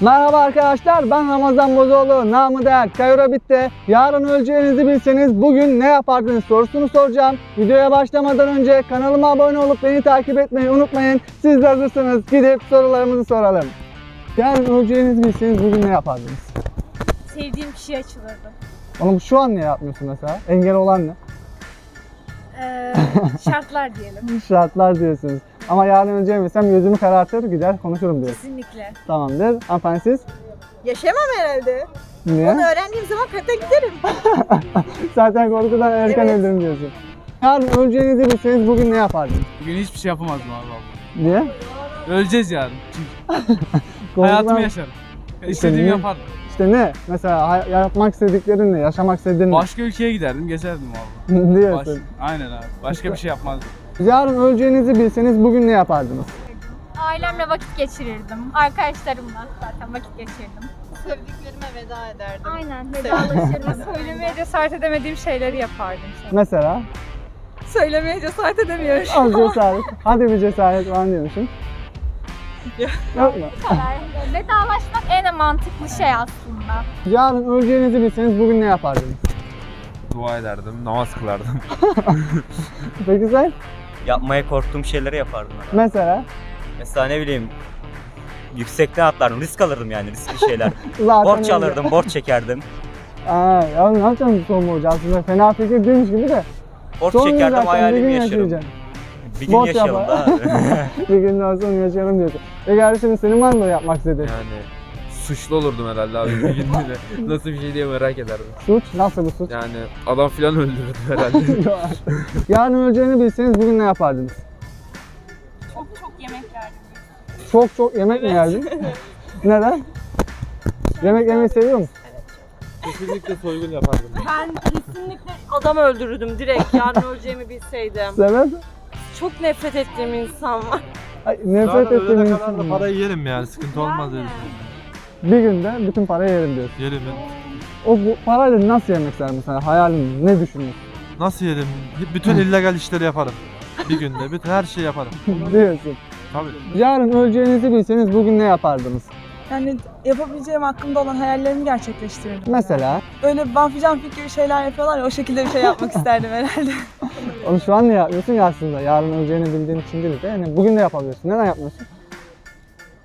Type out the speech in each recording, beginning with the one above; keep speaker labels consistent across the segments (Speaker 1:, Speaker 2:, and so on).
Speaker 1: Merhaba arkadaşlar ben Ramazan Bozoğlu namı değer Kayura Bitti. Yarın öleceğinizi bilseniz bugün ne yapardınız sorusunu soracağım. Videoya başlamadan önce kanalıma abone olup beni takip etmeyi unutmayın. Siz de hazırsanız gidip sorularımızı soralım. Yarın öleceğinizi bilseniz bugün ne yapardınız?
Speaker 2: Sevdiğim kişiye açılırdım.
Speaker 1: Oğlum şu an ne yapmıyorsun mesela? Engel olan ne?
Speaker 2: Ee, şartlar diyelim.
Speaker 1: Şartlar diyorsunuz. Ama yarın öleceğimi bilsem gözümü karartır gider konuşurum diyor.
Speaker 2: Kesinlikle.
Speaker 1: Tamamdır. Hanımefendi siz?
Speaker 3: Yaşamam herhalde.
Speaker 1: Niye?
Speaker 3: Onu öğrendiğim zaman kata giderim.
Speaker 1: Zaten korkudan erken
Speaker 3: Evet.
Speaker 1: öldürüm diyorsun. Yarın öleceğinizi bilseniz bugün ne yapardınız?
Speaker 4: Bugün hiçbir şey yapamazdım abi vallahi.
Speaker 1: Niye?
Speaker 4: Öleceğiz yarın. Çünkü hayatımı yaşarım. İstediğimi
Speaker 1: niye?
Speaker 4: yapardım.
Speaker 1: İşte ne? Mesela yapmak istediklerin ne? Yaşamak istediğin ne?
Speaker 4: Başka ülkeye giderdim, gezerdim abi. Baş...
Speaker 1: diyorsun.
Speaker 4: Aynen abi. Başka bir şey yapmazdım.
Speaker 1: Yarın öleceğinizi bilseniz bugün ne yapardınız?
Speaker 2: Ailemle vakit geçirirdim. Arkadaşlarımla zaten vakit geçirdim.
Speaker 3: Sevdiklerime veda ederdim.
Speaker 2: Aynen vedalaşırdım. Söylemeye cesaret edemediğim şeyleri yapardım.
Speaker 1: Mesela
Speaker 3: Söylemeye cesaret edemiyorum.
Speaker 1: az cesaret. Hadi bir cesaret falan diyormuşum. Yok mu?
Speaker 2: Bu kadar. Vedalaşmak en mantıklı şey aslında.
Speaker 1: Yarın öleceğinizi bilseniz bugün ne yapardınız?
Speaker 5: Dua ederdim, namaz kılardım.
Speaker 1: Peki sen?
Speaker 6: Yapmaya korktuğum şeyleri yapardım. herhalde.
Speaker 1: Mesela?
Speaker 6: Mesela ne bileyim yüksekten atlardım, risk alırdım yani riskli şeyler. Borç alırdım, borç çekerdim.
Speaker 1: Aa, ya ne yapacaksın son borcu? Aslında fena fikir değilmiş gibi de.
Speaker 6: Borç
Speaker 1: Son
Speaker 6: çekerdim, hayalimi
Speaker 1: gün
Speaker 6: yaşarım.
Speaker 1: yaşayacaksın.
Speaker 6: Bir gün
Speaker 1: Borç
Speaker 6: yaşayalım
Speaker 1: yapar.
Speaker 6: da
Speaker 1: bir gün daha sonra yaşarım diyorsun. E kardeşim senin var mı yapmak istediğin?
Speaker 5: Yani suçlu olurdum herhalde abi bir de. Nasıl bir şey diye merak ederdim.
Speaker 1: Suç? Nasıl bir suç?
Speaker 5: Yani adam filan öldürürdüm herhalde.
Speaker 1: Yarın öleceğini bilseniz bugün ne yapardınız?
Speaker 2: Çok çok yemek yerdim.
Speaker 1: Çok çok yemek mi yerdin? Neden? Yemek yemeyi seviyor musun?
Speaker 5: Kesinlikle soygun yapardım.
Speaker 3: Ben kesinlikle adam öldürürdüm direkt yarın öleceğimi bilseydim.
Speaker 1: Sebep?
Speaker 3: Çok nefret ettiğim insan var.
Speaker 1: Ay, nefret ettiğim insan.
Speaker 7: da parayı yerim yani sıkıntı olmaz diye
Speaker 1: Bir günde bütün parayı yerim diyorsun.
Speaker 7: Yerim.
Speaker 1: O bu parayla nasıl yemek ister mesela? Hayalin ne düşünüyorsun?
Speaker 7: Nasıl yerim? Bütün illegal işleri yaparım. Bir günde bütün her şeyi yaparım.
Speaker 1: diyorsun.
Speaker 7: Tabii.
Speaker 1: Yarın öleceğinizi bilseniz bugün ne yapardınız?
Speaker 8: Yani yapabileceğim hakkında olan hayallerimi gerçekleştirirdim.
Speaker 1: Mesela,
Speaker 8: Böyle banfi jumping gibi şeyler yapıyorlar ya o şekilde bir şey yapmak isterdim herhalde.
Speaker 1: onu şu an ne yapmıyorsun ya aslında? Yarın öleceğini bildiğin için değil de. Yani bugün de yapabiliyorsun. Neden yapmıyorsun?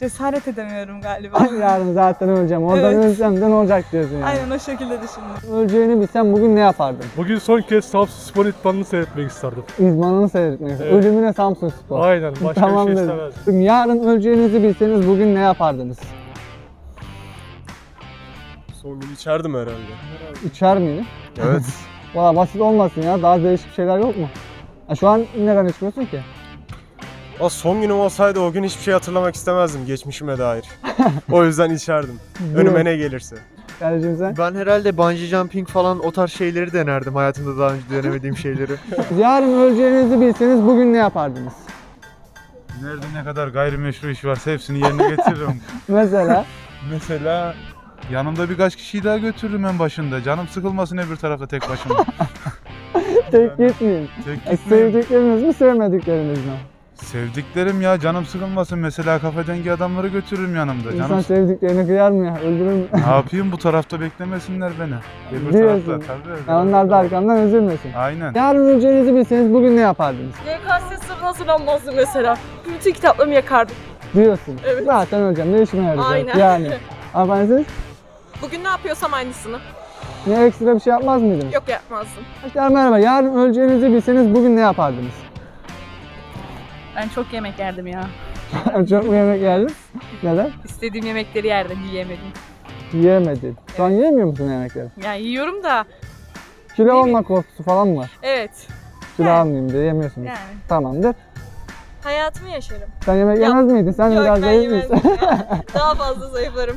Speaker 8: Cesaret edemiyorum galiba.
Speaker 1: Yarın zaten öleceğim. Oradan
Speaker 8: Evet.
Speaker 1: ölsem de ne olacak diyorsun yani.
Speaker 8: Aynen o şekilde düşündüm.
Speaker 1: Öleceğini bilsem bugün ne yapardın?
Speaker 9: Bugün son kez Samsun Spor İtmanı'nı seyretmek isterdim.
Speaker 1: İzmanını seyretmek.
Speaker 9: Evet.
Speaker 1: Ölümüne Samsun Spor.
Speaker 9: Aynen, başka
Speaker 1: Tamam
Speaker 9: bir şey
Speaker 1: dedim.
Speaker 9: istemezdim.
Speaker 1: Yarın öleceğinizi bilseniz bugün ne yapardınız?
Speaker 9: Son gün içerdim herhalde.
Speaker 1: İçer miydin?
Speaker 9: Evet.
Speaker 1: Valla basit olmasın ya. Daha değişik şeyler yok mu? Ha, şu an neden içmiyorsun ki?
Speaker 9: O son günüm olsaydı o gün hiçbir şey hatırlamak istemezdim geçmişime dair. o yüzden içerdim. Önüme ne gelirse.
Speaker 1: Kardeşim sen?
Speaker 10: Ben herhalde bungee jumping falan o tarz şeyleri denerdim hayatımda daha önce denemediğim şeyleri.
Speaker 1: Yarın öleceğinizi bilseniz bugün ne yapardınız?
Speaker 7: Nerede ne kadar gayrimeşru iş varsa hepsini yerine getiririm.
Speaker 1: Mesela
Speaker 7: Mesela yanımda birkaç kişiyi daha götürürüm en başında. Canım sıkılmasın öbür tarafta tek başıma.
Speaker 1: tek gitmeyin.
Speaker 7: tek
Speaker 1: E,
Speaker 7: gitmeyeyim.
Speaker 1: sevdikleriniz mi sevmedikleriniz mi?
Speaker 7: Sevdiklerim ya canım sıkılmasın. Mesela kafe dengi adamları götürürüm yanımda.
Speaker 1: İnsan
Speaker 7: Canım
Speaker 1: sevdiklerini kıyar mı ya? Öldürür mü?
Speaker 7: ne yapayım bu tarafta beklemesinler beni. Öbür
Speaker 1: Diyorsun.
Speaker 7: tarafta tabii.
Speaker 1: Ya onlar da arkamdan üzülmesin.
Speaker 7: Aynen.
Speaker 1: Yarın öleceğinizi bilseniz bugün ne yapardınız?
Speaker 3: YKS sınavına hazırlanmazdım mesela. Bütün kitaplarımı yakardım.
Speaker 1: Diyorsun.
Speaker 3: Evet.
Speaker 1: Zaten öleceğim. Ne işime yarayacak?
Speaker 3: Aynen.
Speaker 1: Yani. Ama siz
Speaker 3: Bugün ne yapıyorsam aynısını.
Speaker 1: ne ekstra bir şey yapmaz mıydınız?
Speaker 3: Yok yapmazdım.
Speaker 1: Arkadaşlar merhaba. Yarın öleceğinizi bilseniz bugün ne yapardınız?
Speaker 11: Ben çok yemek yerdim ya.
Speaker 1: Çok mu yemek yerdin? Neden?
Speaker 11: İstediğim yemekleri yerdim, yiyemedim.
Speaker 1: Yiyemedin. Şu an yiyemiyor musun yemekleri?
Speaker 11: Yani yiyorum da
Speaker 1: Kilo olma korkusu falan mı var?
Speaker 11: evet
Speaker 1: Kilo
Speaker 11: Yani.
Speaker 1: almayayım diye yemiyorsunuz.
Speaker 11: yani.
Speaker 1: Tamamdır.
Speaker 3: Hayatımı yaşarım.
Speaker 1: Sen yemek
Speaker 3: Yok.
Speaker 1: yemez miydin? Sen
Speaker 3: Yok
Speaker 1: biraz zayıf
Speaker 3: ya. Daha fazla zayıflarım.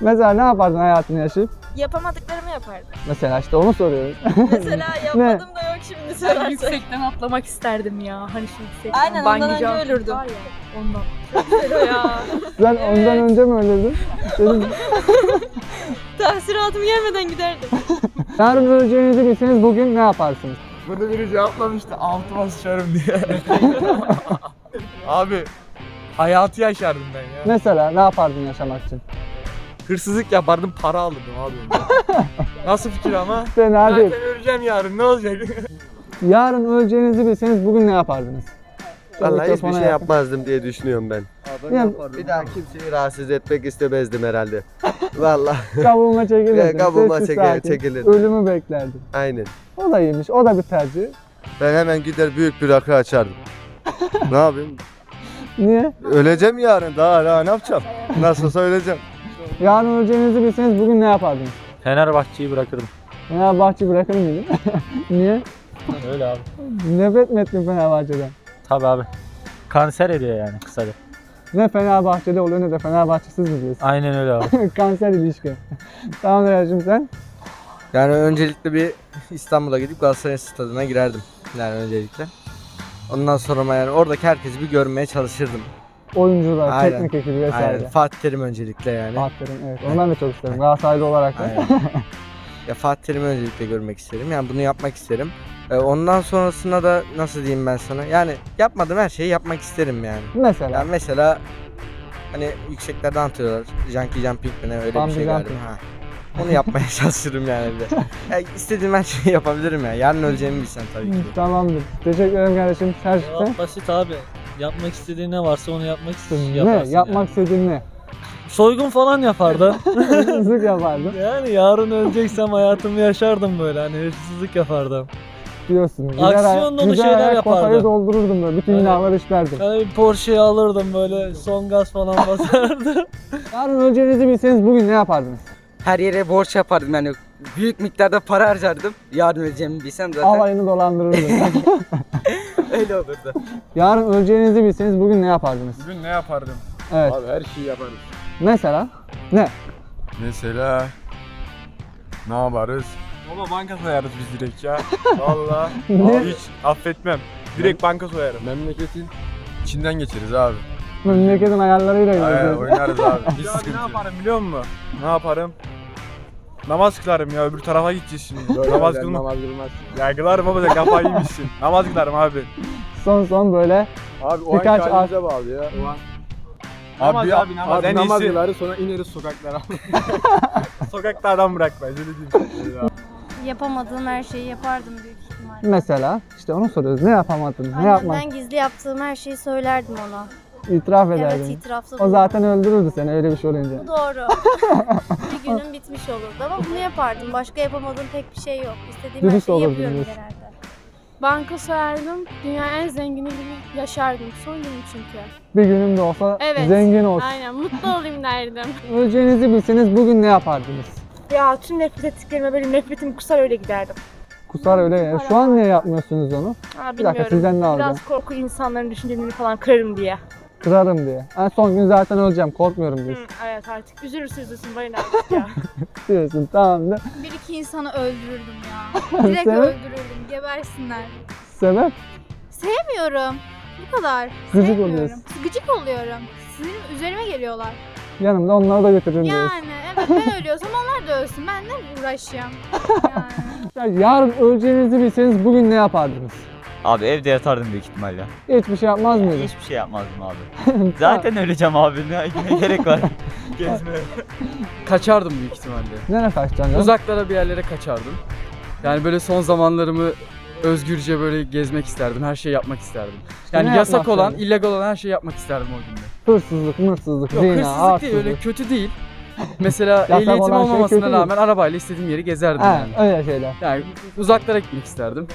Speaker 1: Mesela ne yapardın hayatını yaşayıp?
Speaker 3: Yapamadıklarımı yapardım.
Speaker 1: Mesela işte onu soruyoruz.
Speaker 3: Mesela yapmadım da yok şimdi
Speaker 11: Ben yüksekten atlamak isterdim ya. Hani şu yüksekten
Speaker 3: Aynen, ondan
Speaker 11: bungee
Speaker 3: önce
Speaker 11: jumping
Speaker 3: ölürdüm.
Speaker 11: var ya, Ondan.
Speaker 3: ya.
Speaker 1: Sen ondan önce mi ölürdün? Dedim,
Speaker 3: Tahsilatımı gelmeden giderdim.
Speaker 1: yarın öleceğinizi bilseniz bugün ne yaparsınız?
Speaker 4: Burada biri cevaplamıştı altıma sıçarım diye. Abi hayatı yaşardım ben ya.
Speaker 1: Mesela ne yapardın yaşamak için?
Speaker 4: Hırsızlık yapardım para alırdım abi. Nasıl fikir ama?
Speaker 1: Fena değil.
Speaker 4: öleceğim yarın ne olacak?
Speaker 1: Yarın öleceğinizi bilseniz bugün ne yapardınız?
Speaker 10: Vallahi hiçbir şey yapmazdım diye düşünüyorum ben.
Speaker 1: Ya,
Speaker 10: Bir daha kimseyi rahatsız etmek istemezdim herhalde. Vallahi
Speaker 1: kabuğuma çekilirdim.
Speaker 10: Kabuğuma
Speaker 1: sakin.
Speaker 10: çekilirdim.
Speaker 1: Ölümü beklerdim.
Speaker 10: aynen.
Speaker 1: O da iyiymiş. O da bir tercih.
Speaker 10: Ben hemen gider büyük bir rakı açardım. ne yapayım?
Speaker 1: Niye?
Speaker 10: Öleceğim yarın daha, daha ne yapacağım? Nasılsa öleceğim.
Speaker 1: Yarın öleceğinizi bilseniz bugün ne yapardınız?
Speaker 6: Fenerbahçe'yi bırakırdım.
Speaker 1: Fenerbahçe bırakır mıydın? Niye?
Speaker 6: Öyle abi.
Speaker 1: Nefret mi ettin Fenerbahçe'den?
Speaker 6: Tabi abi. Kanser ediyor yani kısaca.
Speaker 1: Ne Fenerbahçeli oluyor ne de Fenerbahçesiz mi diyorsun?
Speaker 6: Aynen öyle abi.
Speaker 1: Kanser ilişki. tamam Eracığım sen?
Speaker 4: Yani öncelikle bir İstanbul'a gidip Galatasaray stadına girerdim. Yani öncelikle. Ondan sonra yani oradaki herkesi bir görmeye çalışırdım.
Speaker 1: Oyuncular,
Speaker 4: Aynen.
Speaker 1: teknik ekibi vesaire.
Speaker 4: Aynen. Fatih Terim öncelikle yani.
Speaker 1: Aferin evet. Onu ben de çok isterim. Galatasaraylı olarak da.
Speaker 4: Ya Fatih Terim'i öncelikle görmek isterim. Yani bunu yapmak isterim. Ee, ondan sonrasında da nasıl diyeyim ben sana? Yani yapmadığım her şeyi yapmak isterim yani.
Speaker 1: Mesela.
Speaker 4: Yani mesela hani yükseklerden atıyorlar. Junkie jumping mi ne öyle
Speaker 1: Bungee
Speaker 4: bir şey galiba. Ha. Onu yapmaya çalışırım yani bir de. Ya istediğim her şeyi yapabilirim ya. Yarın öleceğimi bilsem tabii ki.
Speaker 1: Tamamdır. Teşekkür ederim kardeşim. Her şey.
Speaker 6: basit abi. Yapmak istediğin ne varsa onu yapmak
Speaker 1: Ne? Yapmak istediğin ne?
Speaker 6: Soygun falan yapardım.
Speaker 1: Hırsızlık yapardım
Speaker 6: yani yarın öleceksem hayatımı yaşardım böyle hani hırsızlık yapardım.
Speaker 1: diyorsun. Güzel
Speaker 6: Aksiyon dolu
Speaker 1: güzel
Speaker 6: şeyler
Speaker 1: ayak potayı
Speaker 6: yapardım.
Speaker 1: doldururdum böyle. Bütün
Speaker 6: Evet.
Speaker 1: günahları işlerdim.
Speaker 6: Yani bir Porsche'yi alırdım böyle son gaz falan basardım.
Speaker 1: Yarın öleceğinizi bilseniz bugün ne yapardınız?
Speaker 12: Her yere borç yapardım yani büyük miktarda para harcardım. Yarın öleceğimi bilsem zaten
Speaker 1: Alayını dolandırırdım.
Speaker 12: öyle olurdu.
Speaker 1: Yarın öleceğinizi bilseniz bugün ne yapardınız?
Speaker 4: Bugün ne yapardım?
Speaker 1: Evet.
Speaker 7: Abi her şeyi yaparız.
Speaker 1: Mesela? Ne?
Speaker 7: Mesela ne yaparız?
Speaker 4: Baba banka soyarız biz direkt ya. Valla.
Speaker 1: Ne?
Speaker 4: Hiç affetmem. Direkt banka soyarım.
Speaker 7: Memleketin içinden geçeriz abi.
Speaker 1: Memleketin ayarlarıyla
Speaker 7: Aynen
Speaker 1: gidiyoruz.
Speaker 7: oynarız abi. Hiç
Speaker 4: Ya
Speaker 7: sıkıntı
Speaker 4: ne
Speaker 7: yok.
Speaker 4: yaparım biliyor musun? Ne yaparım? Namaz kılarım ya öbür tarafa gideceğiz şimdi. namaz kılma.
Speaker 7: Namaz kılmaz.
Speaker 4: Ya kılarım baba sen kafayı yemişsin. namaz kılarım abi.
Speaker 1: Son son böyle
Speaker 7: Abi o
Speaker 1: Birkaç
Speaker 7: anki halimize bağlı ya.
Speaker 4: Namaz
Speaker 7: bir-
Speaker 4: abi, namaz.
Speaker 7: Abi
Speaker 4: En
Speaker 7: namaz
Speaker 4: iyisi-
Speaker 7: kılarız sonra ineriz sokaklara.
Speaker 4: Sokakta adam bırakmayız öyle diyeyim.
Speaker 2: Yapamadığım her şeyi yapardım büyük ihtimalle.
Speaker 1: mesela işte onu soruyoruz. Ne yapamadın? Ne yapmak?
Speaker 2: Annemden gizli yaptığım her şeyi söylerdim ona.
Speaker 1: İtiraf
Speaker 2: Evet
Speaker 1: ederdin.
Speaker 2: itirafta
Speaker 1: o
Speaker 2: bulundum.
Speaker 1: zaten öldürürdü seni öyle bir şey olunca.
Speaker 2: Bu doğru. bir günüm bitmiş olurdu ama bunu yapardım. Başka yapamadığım pek bir şey yok. İstediğim
Speaker 1: Dürüst
Speaker 2: her şeyi
Speaker 1: olurdun
Speaker 2: yapıyorum
Speaker 1: diyorsun.
Speaker 2: genelde.
Speaker 11: Banka soyardım. Dünya en zengini gibi yaşardım. Son günüm çünkü.
Speaker 1: Bir günüm de olsa
Speaker 11: Evet.
Speaker 1: zengin olsun.
Speaker 11: Aynen mutlu olayım derdim.
Speaker 1: Öleceğinizi bilseniz bugün ne yapardınız?
Speaker 11: Ya tüm nefret ettiklerime böyle nefretimi kusar öyle giderdim.
Speaker 1: Kusar öyle ya. Şu an niye yapmıyorsunuz onu?
Speaker 11: Ha,
Speaker 1: Bir dakika sizden ne alacağım?
Speaker 11: Biraz korku insanların düşüncelerini falan kırarım diye.
Speaker 1: Kırarım diye. En son gün zaten öleceğim korkmuyorum diyorsun.
Speaker 11: Hı, evet artık üzülürse üzülsün bayın artık ya.
Speaker 1: Diyorsun tamam da.
Speaker 2: Bir iki insanı öldürürdüm ya. Direkt
Speaker 1: Sebep?
Speaker 2: öldürürdüm. Gebersinler.
Speaker 1: Sebep?
Speaker 2: Sevmiyorum. Bu kadar.
Speaker 1: Gıcık
Speaker 2: Sevmiyorum.
Speaker 1: oluyorsun.
Speaker 2: Gıcık oluyorum. Sizin üzerime geliyorlar.
Speaker 1: Yanımda onları da götürürüm diyorsun.
Speaker 2: Yani evet ben ölüyorsam onlar da ölsün. Ben ne uğraşayım? Yani.
Speaker 1: Ya yarın öleceğinizi bilseniz bugün ne yapardınız?
Speaker 6: Abi evde yatardım büyük ihtimalle.
Speaker 1: Hiçbir şey yapmaz mıydınız?
Speaker 6: Hiçbir şey yapmazdım abi. Zaten öleceğim abi. Ne, ne gerek var gezmeye?
Speaker 4: Kaçardım büyük ihtimalle.
Speaker 1: Nereye kaçacaksın canım?
Speaker 4: Uzaklara bir yerlere kaçardım. Yani böyle son zamanlarımı özgürce böyle gezmek isterdim. Her şeyi yapmak isterdim. Yani
Speaker 1: ne
Speaker 4: yasak
Speaker 1: yapmak
Speaker 4: olan,
Speaker 1: isterdin?
Speaker 4: illegal olan her şeyi yapmak isterdim o günde.
Speaker 1: Hırsızlık, mırsızlık,
Speaker 4: Yok
Speaker 1: zina,
Speaker 4: hırsızlık değil öyle kötü değil. Mesela
Speaker 1: Yasak
Speaker 4: ehliyetim
Speaker 1: olan şey
Speaker 4: olmamasına
Speaker 1: kötü
Speaker 4: rağmen arabayla istediğim yere gezerdim
Speaker 1: Ha,
Speaker 4: yani.
Speaker 1: öyle şeyler.
Speaker 4: Yani uzaklara gitmek isterdim.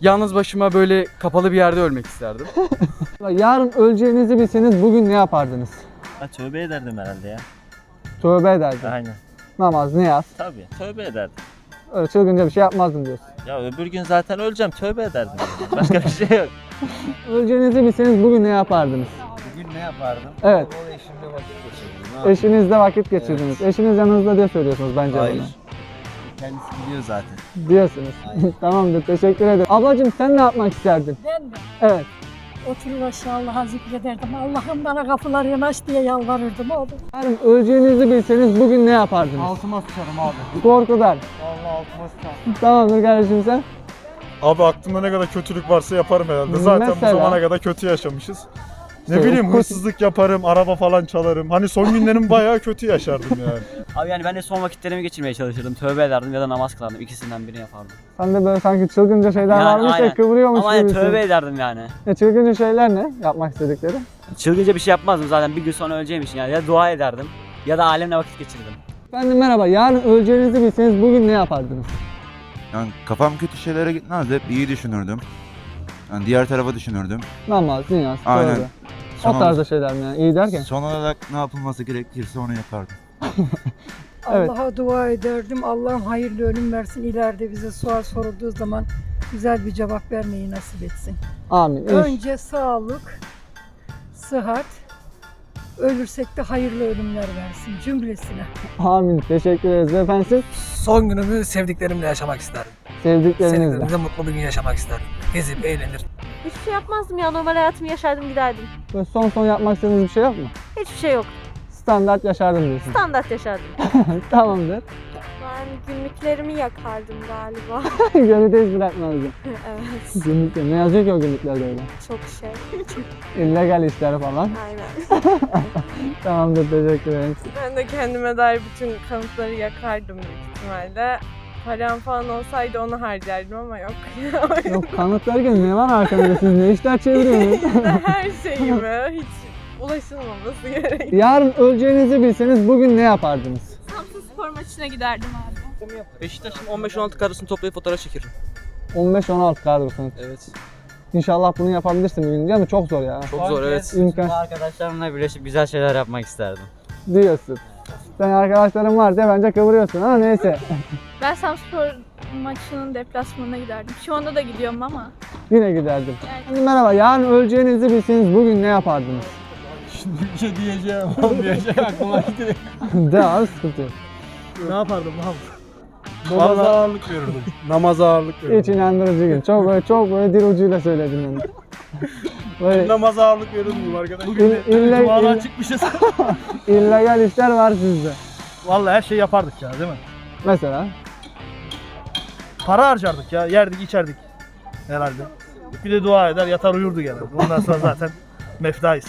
Speaker 4: Yalnız başıma böyle kapalı bir yerde ölmek isterdim.
Speaker 1: Yarın öleceğinizi bilseniz bugün ne yapardınız?
Speaker 6: Ha, tövbe ederdim herhalde ya.
Speaker 1: Tövbe ederdin.
Speaker 6: Aynen.
Speaker 1: Namaz, niyaz.
Speaker 6: Tabii tövbe ederdim.
Speaker 1: Öyle çılgınca bir şey yapmazdın diyorsun.
Speaker 6: Ya öbür gün zaten öleceğim tövbe ederdim. Başka bir şey yok.
Speaker 1: Öleceğinizi bilseniz bugün ne yapardınız?
Speaker 6: Bugün ne yapardım?
Speaker 1: Evet.
Speaker 6: O eşimle vakit geçirdim.
Speaker 1: Eşinizle vakit geçirdiniz. Eşiniz yanınızda diye söylüyorsunuz bence
Speaker 6: Hayır. Kendisi biliyor zaten.
Speaker 1: Diyorsunuz. Tamamdır. Teşekkür ederim. Ablacığım sen ne yapmak isterdin?
Speaker 11: Ben mi?
Speaker 1: Evet.
Speaker 11: Oturur aşağı Allah'a zikrederdim. Allah'ım bana kapıları yanaş diye yalvarırdım oğlum.
Speaker 1: Yarın öleceğinizi bilseniz bugün ne yapardınız?
Speaker 4: Altıma sıçarım abi.
Speaker 1: Korkudan.
Speaker 4: Vallahi altıma sıçarım.
Speaker 1: Tamamdır kardeşim sen.
Speaker 9: Abi aklımda ne kadar kötülük varsa yaparım herhalde. Zaten
Speaker 1: Mesela?
Speaker 9: bu zamana kadar kötü yaşamışız.
Speaker 6: Ne
Speaker 1: Şey,
Speaker 6: bileyim hırsızlık yaparım, araba falan çalarım. Hani son günlerim bayağı kötü yaşardım yani.
Speaker 13: Abi yani ben de son vakitlerimi geçirmeye çalışırdım. Tövbe ederdim ya da namaz kılardım. İkisinden birini yapardım.
Speaker 1: Sen de böyle sanki çılgınca şeyler
Speaker 13: Yani
Speaker 1: varmış
Speaker 13: aynen.
Speaker 1: kıvırıyormuş
Speaker 13: Ama yani
Speaker 1: gibisin.
Speaker 13: tövbe ederdim yani.
Speaker 1: Ya çılgınca şeyler ne? Yapmak istedikleri.
Speaker 13: Çılgınca bir şey yapmazdım zaten bir gün sonra öleceğim için yani. Ya dua ederdim ya da alemle vakit geçirirdim.
Speaker 1: Efendim merhaba. Yarın öleceğinizi bilseniz bugün ne yapardınız?
Speaker 14: Yani kafam kötü şeylere gitmez hep iyi düşünürdüm. Yani diğer tarafa düşünürdüm.
Speaker 1: Namaz, niyaz,
Speaker 14: Aynen. Son,
Speaker 1: O tarzda şeyler mi yani? İyi derken.
Speaker 14: son olarak ne yapılması gerekirse onu yapardım.
Speaker 1: Evet.
Speaker 15: Allah'a dua ederdim. Allah'ım hayırlı ölüm versin. İleride bize sual sorulduğu zaman güzel bir cevap vermeyi nasip etsin.
Speaker 1: Amin.
Speaker 15: Önce sağlık, sıhhat, ölürsek de hayırlı ölümler versin cümlesine.
Speaker 1: Amin. Teşekkür ederiz efendim. Siz
Speaker 16: Son günümü sevdiklerimle yaşamak isterdim.
Speaker 1: sevdiklerinizle.
Speaker 16: mutlu bir gün yaşamak isterdim. Gezip eğlenir.
Speaker 2: Hiçbir şey yapmazdım ya. Normal hayatımı yaşardım giderdim.
Speaker 1: Böyle son son yapmak istediğiniz bir şey yok mu?
Speaker 2: Hiçbir şey yok.
Speaker 1: Standart yaşardım diyorsun.
Speaker 2: Standart yaşardım.
Speaker 1: Tamamdır.
Speaker 2: Ben günlüklerimi yakardım galiba.
Speaker 1: Gönülde hiç bırakmazdım.
Speaker 2: evet.
Speaker 1: Günlükler. Ne yazıyor ki o günlüklerde öyle?
Speaker 2: Çok şey.
Speaker 1: İllegal işler falan.
Speaker 2: Aynen.
Speaker 1: Tamamdır. Teşekkür ederim.
Speaker 3: Ben de kendime dair bütün kanıtları yakardım büyük ihtimalle. Param falan olsaydı onu harcardım ama yok.
Speaker 1: Yok kanıt derken ne var arkanızda? Siz ne işler çeviriyorsunuz?
Speaker 3: Her şeyimi hiç ulaşılmaması gerek.
Speaker 1: Yarın öleceğinizi bilseniz bugün ne yapardınız?
Speaker 2: Samsun spor maçına giderdim abi.
Speaker 16: Beşiktaş'ın 15-16 kadrosunu toplayıp fotoğraf çekerim.
Speaker 1: 15-16 kadrosunuz.
Speaker 16: Evet.
Speaker 1: İnşallah bunu yapabilirsin bir gün. Mi? Çok zor ya.
Speaker 16: Çok zor evet.
Speaker 1: İmkan
Speaker 13: arkadaşlarımla birleşip güzel şeyler yapmak isterdim.
Speaker 1: diyorsun. Sen arkadaşların var diye bence kıvırıyorsun ama neyse.
Speaker 2: Ben Samsun spor maçının deplasmanına giderdim. Şu anda da gidiyorum ama.
Speaker 1: Yine giderdim. Şimdi merhaba. Yarın öleceğinizi bilseniz bugün ne yapardınız?
Speaker 9: bir şey diyeceğim, olmayacak aklıma gidiyor.
Speaker 1: de abi sıkıntı yok.
Speaker 9: Ne yapardım abi?
Speaker 1: Vallahi-
Speaker 9: ağırlık verirdim. Namaza ağırlık
Speaker 1: Hiç inandırıcı gün. Çok böyle çok böyle dil ucuyla söyledin yani. Böyle
Speaker 9: Namaza ağırlık verirdim arkadaş.
Speaker 1: İlle- ille- ille-
Speaker 9: çıkmışız.
Speaker 1: illegal işler var sizde.
Speaker 9: Vallahi her şey yapardık ya değil mi?
Speaker 1: Mesela
Speaker 9: Para harcardık ya. Yerdik içerdik. Herhalde. Bir de dua eder yatar uyurdu genelde. Ondan sonra zaten meftayız.